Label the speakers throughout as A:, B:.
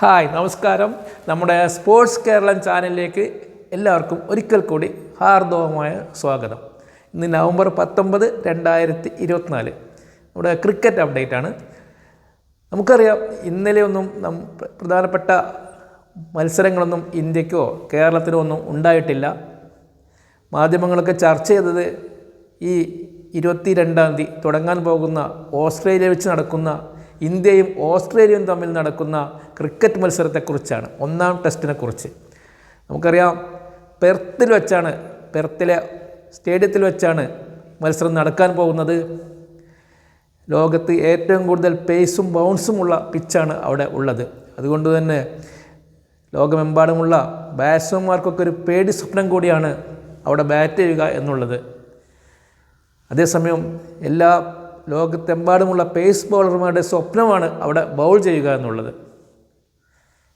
A: Hi നമസ്കാരം. നമ്മുടെ sports Keralam ചാനലിലേക്ക് എല്ലാവർക്കും ഒരിക്കൽ കൂടി ഹാർദവമായ സ്വാഗതം. ഇന്ന് നവംബർ പത്തൊമ്പത് രണ്ടായിരത്തി ഇരുപത്തിനാല്. നമ്മുടെ ക്രിക്കറ്റ് അപ്ഡേറ്റ് ആണ്. നമുക്കറിയാം ഇന്നലെ ഒന്നും നം പ്രധാനപ്പെട്ട മത്സരങ്ങളൊന്നും ഇന്ത്യക്കോ കേരളത്തിനോ ഒന്നും ഉണ്ടായിട്ടില്ല. മാധ്യമങ്ങളൊക്കെ ചർച്ച ചെയ്തത് ഈ ഇരുപത്തി രണ്ടാം തീയതി തുടങ്ങാൻ പോകുന്ന ഓസ്ട്രേലിയ വെച്ച് നടക്കുന്ന ഇന്ത്യയും ഓസ്ട്രേലിയയും തമ്മിൽ നടക്കുന്ന ക്രിക്കറ്റ് മത്സരത്തെക്കുറിച്ചാണ്. ഒന്നാം ടെസ്റ്റിനെക്കുറിച്ച് നമുക്കറിയാം പെർത്തിൽ വെച്ചാണ് പെർത്തിലെ സ്റ്റേഡിയത്തിൽ വെച്ചാണ് മത്സരം നടക്കാൻ പോകുന്നത്. ലോകത്ത് ഏറ്റവും കൂടുതൽ പേസും ബൗൺസും ഉള്ള പിച്ചാണ് അവിടെ ഉള്ളത്. അതുകൊണ്ട് തന്നെ ലോകമെമ്പാടുമുള്ള ബാറ്റ്സ്മാൻമാർക്കൊക്കെ ഒരു പേടി സ്വപ്നം കൂടിയാണ് അവിടെ ബാറ്റ് ചെയ്യുക എന്നുള്ളത്. അതേസമയം എല്ലാ ലോകത്തെമ്പാടുമുള്ള പേസ് ബൗളർമാരുടെ സ്വപ്നമാണ് അവിടെ ബൗൾ ചെയ്യുക എന്നുള്ളത്.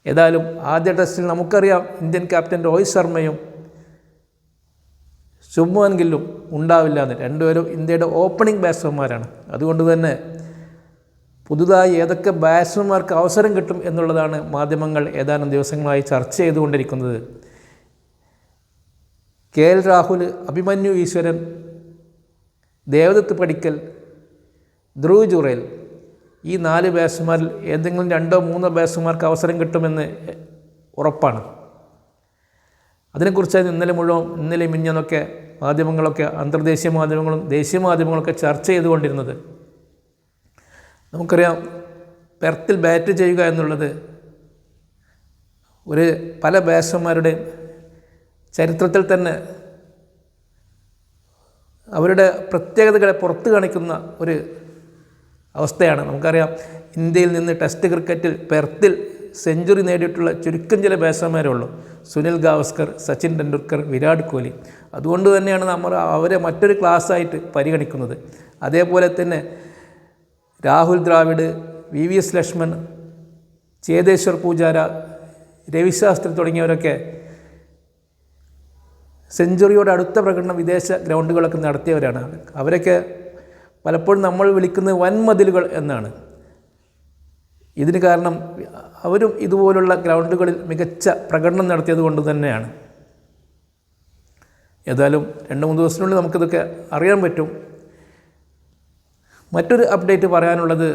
A: ഏതായാലും ആദ്യ ടെസ്റ്റിൽ നമുക്കറിയാം ഇന്ത്യൻ ക്യാപ്റ്റൻ രോഹിത് ശർമ്മയും ശുഭ്മാൻ ഗില്ലും ഉണ്ടാവില്ല എന്ന്. രണ്ടുപേരും ഇന്ത്യയുടെ ഓപ്പണിംഗ് ബാറ്റ്സ്മാരാണ് അതുകൊണ്ട് തന്നെ പുതുതായി ഏതൊക്കെ ബാറ്റ്സ്മാൻമാർക്ക് അവസരം കിട്ടും എന്നുള്ളതാണ് മാധ്യമങ്ങൾ ഏതാനും ദിവസങ്ങളായി ചർച്ച ചെയ്തുകൊണ്ടിരിക്കുന്നത്. കെ എൽ രാഹുൽ അഭിമന്യു ഈശ്വരൻ ദേവദത്ത് പടിക്കൽ ധ്രുവ് ഈ നാല് ബാറ്റ്സ്മാരിൽ ഏതെങ്കിലും രണ്ടോ മൂന്നോ ബാറ്റ്സ്മാർക്ക് അവസരം കിട്ടുമെന്ന് ഉറപ്പാണ്. അതിനെക്കുറിച്ച് ഇന്നലെ മുഴുവൻ ഇന്നലെ മിഞ്ഞെന്നൊക്കെ മാധ്യമങ്ങളൊക്കെ അന്തർദേശീയ മാധ്യമങ്ങളും ദേശീയ മാധ്യമങ്ങളൊക്കെ ചർച്ച ചെയ്തുകൊണ്ടിരുന്നത്. നമുക്കറിയാം പെർത്തിൽ ബാറ്റ് ചെയ്യുക എന്നുള്ളത് ഒരു പല ബാറ്റ്സ്മാരുടെയും ചരിത്രത്തിൽ തന്നെ അവരുടെ പ്രത്യേകതകളെ പുറത്തു കാണിക്കുന്ന ഒരു അവസ്ഥയാണ്. നമുക്കറിയാം ഇന്ത്യയിൽ നിന്ന് ടെസ്റ്റ് ക്രിക്കറ്റിൽ പെർത്തിൽ സെഞ്ചുറി നേടിയിട്ടുള്ള ചുരുക്കം ചില ബാറ്റ്സ്മാരേ ഉള്ളൂ സുനിൽ ഗാവസ്കർ സച്ചിൻ ടെണ്ടുൽക്കർ വിരാട് കോഹ്ലി. അതുകൊണ്ട് തന്നെയാണ് നമ്മൾ അവരെ മറ്റൊരു ക്ലാസ്സായിട്ട് പരിഗണിക്കുന്നത്. അതേപോലെ തന്നെ Rahul Dravid V V S Laxman Cheteshwar Pujara Ravi Shastri തുടങ്ങിയവരൊക്കെ സെഞ്ചുറിയോട് അടുത്ത പ്രകടനം വിദേശ ഗ്രൗണ്ടുകളൊക്കെ നടത്തിയവരാണ്. അവരൊക്കെ പലപ്പോഴും നമ്മൾ വിളിക്കുന്നത് വൻമതിലുകൾ എന്നാണ്. ഇതിന് കാരണം അവരും ഇതുപോലുള്ള ഗ്രൗണ്ടുകളിൽ മികച്ച പ്രകടനം നടത്തിയത് കൊണ്ട് തന്നെയാണ്. ഏതായാലും രണ്ട് മൂന്ന് ദിവസത്തിനുള്ളിൽ നമുക്കിതൊക്കെ അറിയാൻ പറ്റും. മറ്റൊരു അപ്ഡേറ്റ് പറയാനുള്ളത്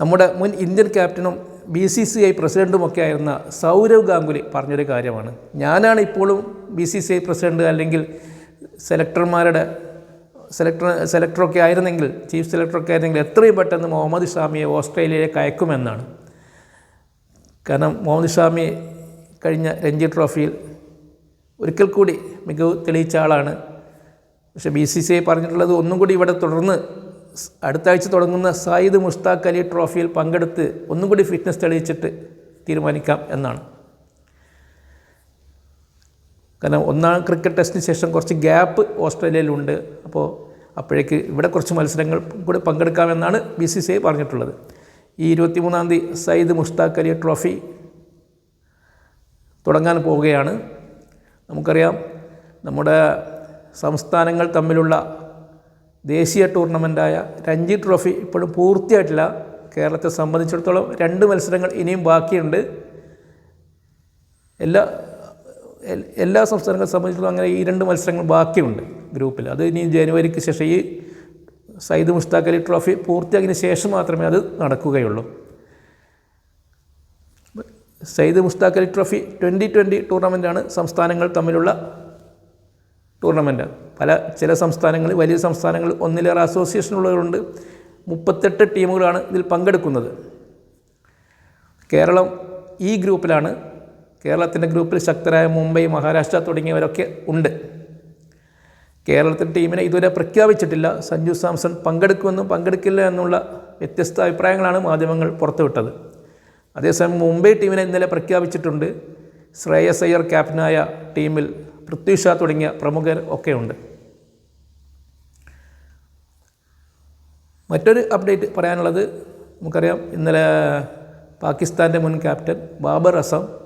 A: നമ്മുടെ മുൻ ഇന്ത്യൻ ക്യാപ്റ്റനും ബി സി സി ഐ പ്രസിഡന്റുമൊക്കെ ആയിരുന്ന സൗരവ് ഗാംഗുലി പറഞ്ഞൊരു കാര്യമാണ്. ഞാനാണ് ഇപ്പോഴും B C C I president അല്ലെങ്കിൽ സെലക്ടർമാരുടെ സെലക്ടർ സെലക്ടറൊക്കെ ആയിരുന്നെങ്കിൽ ചീഫ് സെലക്ടറൊക്കെ ആയിരുന്നെങ്കിൽ എത്രയും പെട്ടെന്ന് മുഹമ്മദ് ഇസ്ലാമിയെ ഓസ്ട്രേലിയയിലേക്ക് അയക്കുമെന്നാണ്. കാരണം മുഹമ്മദ് ഇസ്ലാമി കഴിഞ്ഞ രഞ്ജി ട്രോഫിയിൽ ഒരിക്കൽ കൂടി മികവ് തെളിയിച്ച ആളാണ്. പക്ഷെ ബി സി സി ഐ പറഞ്ഞിട്ടുള്ളത് ഒന്നും കൂടി ഇവിടെ തുടർന്ന് അടുത്ത ആഴ്ച തുടങ്ങുന്ന സായിദ് മുഷ്താഖ് അലി ട്രോഫിയിൽ പങ്കെടുത്ത് ഒന്നും കൂടി ഫിറ്റ്നസ് തെളിയിച്ചിട്ട് തീരുമാനിക്കാം എന്നാണ്. കാരണം ഒന്നാം ക്രിക്കറ്റ് ടെസ്റ്റിന് ശേഷം കുറച്ച് ഗ്യാപ്പ് ഓസ്ട്രേലിയയിലുണ്ട്. അപ്പോൾ അപ്പോഴേക്ക് ഇവിടെ കുറച്ച് മത്സരങ്ങൾ കൂടി പങ്കെടുക്കാമെന്നാണ് ബി സി സി ഐ പറഞ്ഞിട്ടുള്ളത്. ഈ ഇരുപത്തിമൂന്നാം തീയതി സയ്യിദ് മുഷ്താഖ് അലി ട്രോഫി തുടങ്ങാൻ പോവുകയാണ്. നമുക്കറിയാം നമ്മുടെ സംസ്ഥാനങ്ങൾ തമ്മിലുള്ള ദേശീയ ടൂർണമെന്റായ രഞ്ജി ട്രോഫി ഇപ്പോഴും പൂർത്തിയായിട്ടില്ല. കേരളത്തെ സംബന്ധിച്ചിടത്തോളം രണ്ട് മത്സരങ്ങൾ ഇനിയും ബാക്കിയുണ്ട്. എല്ലാ എല്ലാ സംസ്ഥാനങ്ങളെ സംബന്ധിച്ചിടത്തോളം അങ്ങനെ ഈ രണ്ട് മത്സരങ്ങൾ ബാക്കിയുണ്ട് ഗ്രൂപ്പിൽ. അത് ഇനി ജനുവരിക്ക് ശേഷം ഈ സയ്യിദ് മുഷ്താഖ് അലി ട്രോഫി പൂർത്തിയാക്കിയതിന് ശേഷം മാത്രമേ അത് നടക്കുകയുള്ളൂ. Syed Mushtaq Ali trophy twenty twenty ടൂർണമെന്റാണ് സംസ്ഥാനങ്ങൾ തമ്മിലുള്ള ടൂർണമെന്റ് പല ചില സംസ്ഥാനങ്ങളിൽ വലിയ സംസ്ഥാനങ്ങൾ ഒന്നിലേറെ അസോസിയേഷൻ ഉള്ളവരുണ്ട് മുപ്പത്തെട്ട് ടീമുകളാണ് ഇതിൽ പങ്കെടുക്കുന്നത്. കേരളം ഈ ഗ്രൂപ്പിലാണ് കേരളത്തിന്റെ ഗ്രൂപ്പിൽ ശക്തരായ മുംബൈ മഹാരാഷ്ട്ര തുടങ്ങിയവരൊക്കെ ഉണ്ട്. കേരളത്തിന്റെ ടീമിനെ ഇതുവരെ പ്രഖ്യാപിച്ചിട്ടില്ല. സഞ്ജു സാംസൺ പങ്കെടുക്കുമെന്നും പങ്കെടുക്കില്ല എന്നുള്ള വ്യത്യസ്ത അഭിപ്രായങ്ങളാണ് മാധ്യമങ്ങൾ പുറത്തുവിട്ടത്. അതേസമയം മുംബൈ ടീമിനെ ഇന്നലെ പ്രഖ്യാപിച്ചിട്ടുണ്ട്. ശ്രേയസ് അയ്യർ ക്യാപ്റ്റനായ ടീമിൽ പൃഥ്വി ഷാ തുടങ്ങിയ പ്രമുഖർ ഒക്കെയുണ്ട്. മറ്റൊരു അപ്ഡേറ്റ് പറയാനുള്ളത് നമുക്കറിയാം ഇന്നലെ പാകിസ്ഥാന്റെ മുൻ ക്യാപ്റ്റൻ ബാബർ അസം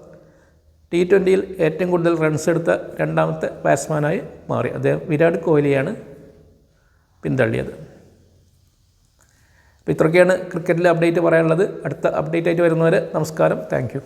A: ടി ട്വന്റിയിൽ ഏറ്റവും കൂടുതൽ റൺസ് എടുത്ത രണ്ടാമത്തെ ബാറ്റ്സ്മാനായി മാറി. അദ്ദേഹം വിരാട് കോഹ്ലിയാണ് പിന്തള്ളിയത്. അപ്പോൾ ഇത്രയൊക്കെയാണ് ക്രിക്കറ്റിലെ അപ്ഡേറ്റ് പറയാനുള്ളത്. അടുത്ത അപ്ഡേറ്റ് ആയിട്ട് വരുന്നവരെ നമസ്കാരം. താങ്ക്